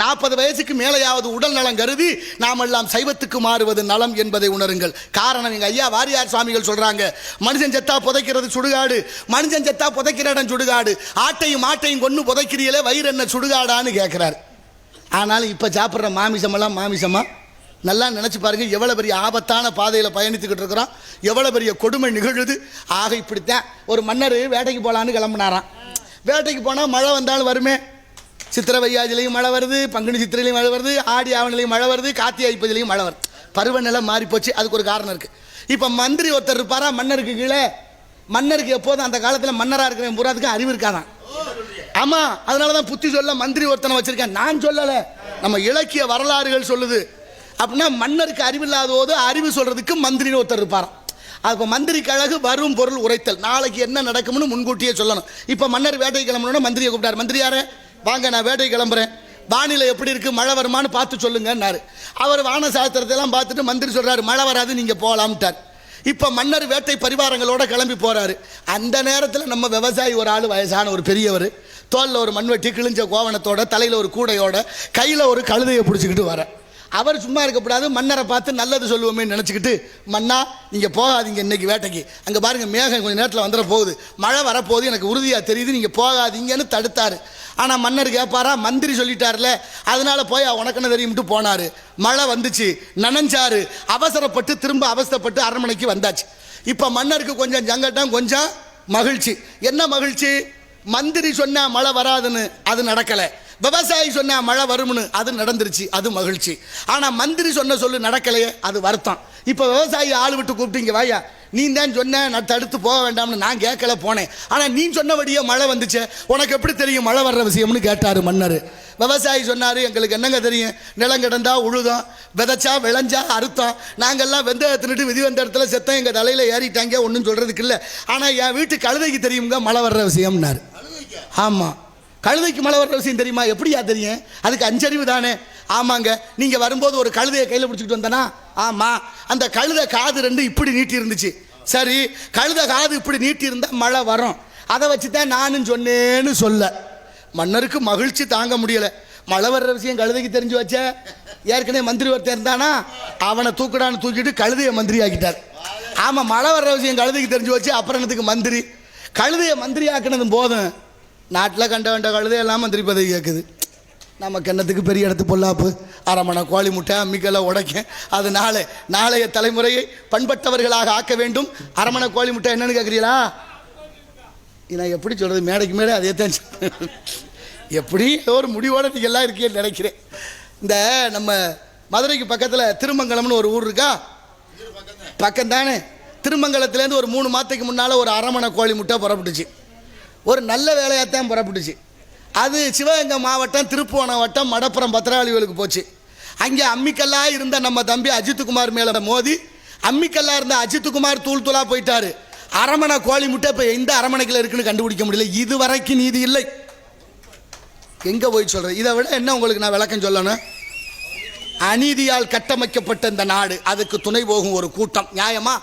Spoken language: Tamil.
நாற்பது வயசுக்கு மேலேயாவது உடல் நலம் கருதி நாமெல்லாம் சைவத்துக்கு மாறுவது நலம் என்பதை உணருங்கள். காரணம் எங்கள் ஐயா வாரியார் சுவாமிகள் சொல்கிறாங்க மனுஷன் செத்தா புதைக்கிறது சுடுகாடு மனுஷன் செத்தா புதைக்கிற இடம் சுடுகாடு ஆட்டையும் மாட்டையும் கொண்டு புதைக்கிறீங்களே வயிறு என்ன சுடுகாடான்னு கேட்குறாரு ஆனாலும் இப்போ சாப்பிட்ற மாமிசமெல்லாம் மாமிசமா? நல்லா நினச்சி பாருங்கள் எவ்வளோ பெரிய ஆபத்தான பாதையில் பயணித்துக்கிட்டு இருக்கிறோம் எவ்வளோ பெரிய கொடுமை நிகழுது. ஆக இப்படித்தான் ஒரு மன்னர் வேட்டைக்கு போகலான்னு கிளம்புனாராம். வேட்டைக்கு போனால் மழை வந்தாலும் வருமே சித்திரை வையாஜிலையும் மழை வருது பங்குனி சித்திரையிலையும் மழை வருது ஆடி ஆவணிலையும் மழை வருது கார்த்திகை ஐப்பதிலையும் மழை வருது. பருவநிலை மாறி போச்சு அதுக்கு ஒரு காரணம் இருக்குது இப்போ மந்திரி ஒருத்தர் இருப்பாரா? மன்னருக்கு கீழே? மன்னருக்கு எப்போதும் அந்த காலத்தில் மன்னராக இருக்கிற பூராத்துக்கு அறிவு இருக்காதான். ஆமாம் அதனால தான் புத்தி சொல்ல மந்திரி ஒருத்தனை வச்சுருக்கேன். நான் சொல்லலை. நம்ம இலக்கிய வரலாறுகள் சொல்லுது. அப்படின்னா மன்னருக்கு அறிவில்லாத போது அறிவு சொல்கிறதுக்கு மந்திரின்னு ஒருத்தர் இருப்பாராம். அப்போ மந்திரி கழகு வரும் பொருள் உரைத்தல். நாளைக்கு என்ன நடக்கும்னு முன்கூட்டியே சொல்லணும். இப்போ மன்னர் வேட்டை கிளம்பணும்னா மந்திரியை கூப்பிட்டார். மந்திரி யாரே? வாங்க நான் வேட்டை கிளம்புறேன். வானிலை எப்படி இருக்குது மழை வருமான்னு பார்த்து சொல்லுங்கன்னாரு. அவர் வான சாஸ்திரத்தை பார்த்துட்டு மந்திரி சொல்கிறாரு மழை வராது நீங்கள் போகலாம்ட்டார் இப்போ மன்னர் வேட்டை பரிவாரங்களோட கிளம்பி போகிறாரு அந்த நேரத்தில் நம்ம விவசாயி ஒரு ஆள் வயசான ஒரு பெரியவர் தோலில் ஒரு மண்வெட்டி கிழிஞ்ச கோவணத்தோட தலையில் ஒரு கூடையோட கையில் ஒரு கழுதையை பிடிச்சிக்கிட்டு வரேன் அவர் சும்மா இருக்கக்கூடாது மன்னரை பார்த்து நல்லது சொல்லுவோமே நினச்சிக்கிட்டு மன்னா நீங்கள் போகாதீங்க இன்னைக்கு வேட்டைக்கு. அங்கே பாருங்கள் மேகம் கொஞ்சம் நேரத்தில் வந்துட போகுது. மழை வரப்போகுது எனக்கு உறுதியாக தெரியுது நீங்கள் போகாதீங்கன்னு தடுத்தார். ஆனால் மன்னர் கேட்பாரா மந்திரி சொல்லிட்டார்ல அதனால் போய் உனக்குன்னு தெரியும்ட்டு போனார். மழை வந்துச்சு நனைஞ்சாரு. அவசரப்பட்டு திரும்ப அவசரப்பட்டு அரண்மனைக்கு வந்தாச்சு. இப்போ மன்னருக்கு கொஞ்சம் ஜங்கட்டம் கொஞ்சம் மகிழ்ச்சி. என்ன மகிழ்ச்சி? மந்திரி சொன்னால் மழை வராதுன்னு அது நடக்கலை. விவசாயி சொன்னா மழை வரும்னு அது நடந்துருச்சு அது மகிழ்ச்சி. ஆனால் மந்திரி சொன்ன சொல்லு நடக்கலையே அது வருத்தம். இப்போ விவசாயி ஆள் விட்டு கூப்பிட்டு இங்க வாயா. நீ தான் சொன்ன நான் தடுத்து போக வேண்டாம்னு நான் கேட்கல போனேன். ஆனால் நீ சொன்னபடியே மழை வந்துச்சே உனக்கு எப்படி தெரியும் மழை வர்ற விஷயம்னு கேட்டார் மன்னர். விவசாயி சொன்னார் எங்களுக்கு என்னங்க தெரியும்? நிலம் கிடந்தா உழுதோம் விதைச்சா விளைஞ்சா அறுத்தோம். நாங்கள்லாம் வெந்தய தின்னுட்டு விதி வந்த இடத்துல செத்தம் எங்கள் தலையில் ஏறிட்டாங்க ஒன்றும் சொல்கிறதுக்கு இல்லை. ஆனால் என் வீட்டு கழுதைக்கு தெரியுங்க மழை வர்ற விஷயம்னாரு. ஆமாம் கழுதைக்கு மழை வர்ற விஷயம் தெரியுமா? எப்படியா தெரியும்? அதுக்கு அஞ்சறிவு தானே. ஆமாங்க. நீங்கள் வரும்போது ஒரு கழுதையை கையில் பிடிச்சிக்கிட்டு வந்தனா ஆமாம் அந்த கழுதை காது ரெண்டு இப்படி நீட்டி இருந்துச்சு சரி கழுத காது இப்படி நீட்டி இருந்தால் மழை வரும். அதை வச்சு தான் நானும் சொன்னேன்னு சொல்ல. மன்னருக்கு மகிழ்ச்சி தாங்க முடியலை. மழை வர்ற விஷயம் கழுதைக்கு தெரிஞ்சு வச்ச. ஏற்கனவே மந்திரி ஒருத்தன் இருந்தானா அவனை தூக்கடான்னு தூக்கிட்டு கழுதையை மந்திரி ஆக்கிட்டார். ஆமாம் மழை வர்ற விஷயம் கழுதைக்கு தெரிஞ்சு வச்சு அப்புறம் மந்திரி? கழுதையை மந்திரி ஆக்கினதும் போதும். நாட்டில் கண்ட வேண்ட எல்லாம் மந்திரி பதவி கேட்குது நம்ம கிண்ணத்துக்கு பெரிய இடத்து பொல்லாப்பு? அரமணை கோழி முட்டை அம்மிக்கெல்லாம் உடைக்க அது நாளை நாளைய தலைமுறையை பண்பட்டவர்களாக ஆக்க வேண்டும். அரமணை கோழி முட்டை என்னன்னு கேட்குறீங்களா நான் எப்படி சொல்கிறது மேடைக்கு மேடை அதே தான் எப்படி? ஏதோ ஒரு முடிவோட நீங்க எல்லாம் இருக்கீங்கன்னு நினைக்கிறேன். இந்த நம்ம மதுரைக்கு பக்கத்தில் திருமங்கலம்னு ஒரு ஊர் இருக்கா? பக்கம் தானே திருமங்கலத்துலேருந்து ஒரு மூணு மாதத்துக்கு முன்னால் ஒரு அரமணை கோழி முட்டை புறப்பட்டுச்சு. ஒரு நல்ல வேலையாகத்தான் புறப்பட்டுச்சு. அது சிவகங்கை மாவட்டம் திருப்புவனம் வட்டம் மடப்புறம் பத்திராளிகளுக்கு போச்சு. அங்கே அம்மிக்கல்லா இருந்த நம்ம தம்பி அஜித்துக்குமார் மேலே மோதி அம்மிக்கல்லாக இருந்த அஜித்குமார் தூள் தூளாக போயிட்டாரு. அரமனை கோழி முட்டை இப்போ எந்த அரமனைக்கில் இருக்குன்னு கண்டுபிடிக்க முடியல. இது வரைக்கும் நீதி இல்லை. எங்கே போய் சொல்கிறது இதை விட என்ன உங்களுக்கு நான் விளக்கம் சொல்லணும்? அநீதியால் கட்டமைக்கப்பட்ட இந்த நாடு அதுக்கு துணை போகும் ஒரு கூட்டம். நியாயமாக